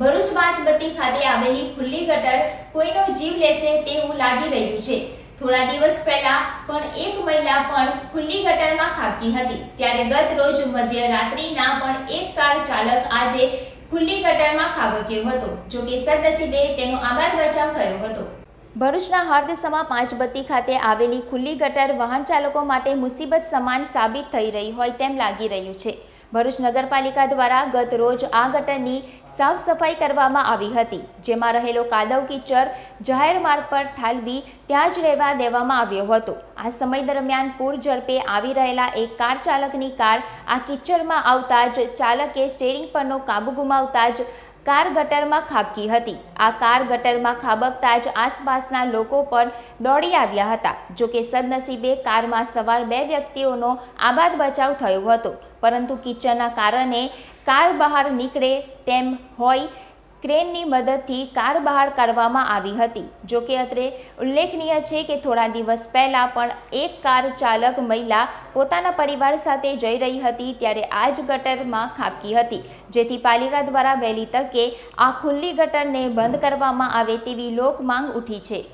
ભરૂચ બાજબત્તી ખાતે આવેલી ખુલ્લી ગટર કોઈનો જીવ લેશે તેવું લાગી રહ્યું છે. થોડા દિવસ પહેલા પણ એક મહિલા પણ ખુલ્લી ગટરમાં ખાબકી હતી. ત્યારે ગત રોજ મધ્યરાત્રિના પણ એક કાર ચાલક આજે ખુલ્લી ગટરમાં ખાબક્યો હતો. જો કે સદનસીબે તેનો આબાદ બચાવ થયો હતો. ભરૂચના હાર્દસમા પાંચબત્તી ખાતે આવેલી ખુલ્લી ગટર વાહન ચાલકો માટે મુસીબત સમાન સાબિત થઈ રહી હોય તેમ લાગી રહ્યું છે. ભરૂચ નગરપાલિકા દ્વારા ગત રોજ આ ગટરની સાફ સફાઈ કરવામાં આવી હતી, જેમાં રહેલો કાદવ કિચડ, જાહેર માર્ગ પર ઠાલવી ત્યાં જ રહેવા દેવામાં આવ્યો હતો. આ સમય દરમિયાન પૂર ઝડપે આવી રહેલા એક કાર ચાલકની કાર આ કીચડમાં આવતા જ ચાલકે સ્ટેરિંગ પરનો કાબુ ગુમાવતા જ કાર ગટરમાં ખાબકી હતી. આ કાર ગટરમાં ખાબકતા જ આસપાસના લોકો પણ દોડી આવ્યા હતા. જોકે સદનસીબે કારમાં સવાર બે વ્યક્તિઓનો આબાદ બચાવ થયો હતો. પરંતુ કિચનના કારણે કાર બહાર નીકળે તેમ હોય ક્રેનની મદદથી કાર બહાર કાઢવામાં આવી હતી. જો કે અત્રે ઉલ્લેખનીય છે કે થોડા દિવસ પહેલાં પણ એક કાર ચાલક મહિલા પોતાના પરિવાર સાથે જઈ રહી હતી ત્યારે આ જ ગટરમાં ખાબકી હતી. જેથી પાલિકા દ્વારા વહેલી તકે આ ખુલ્લી ગટરને બંધ કરવામાં આવે તેવી લોકમાંગ ઉઠી છે.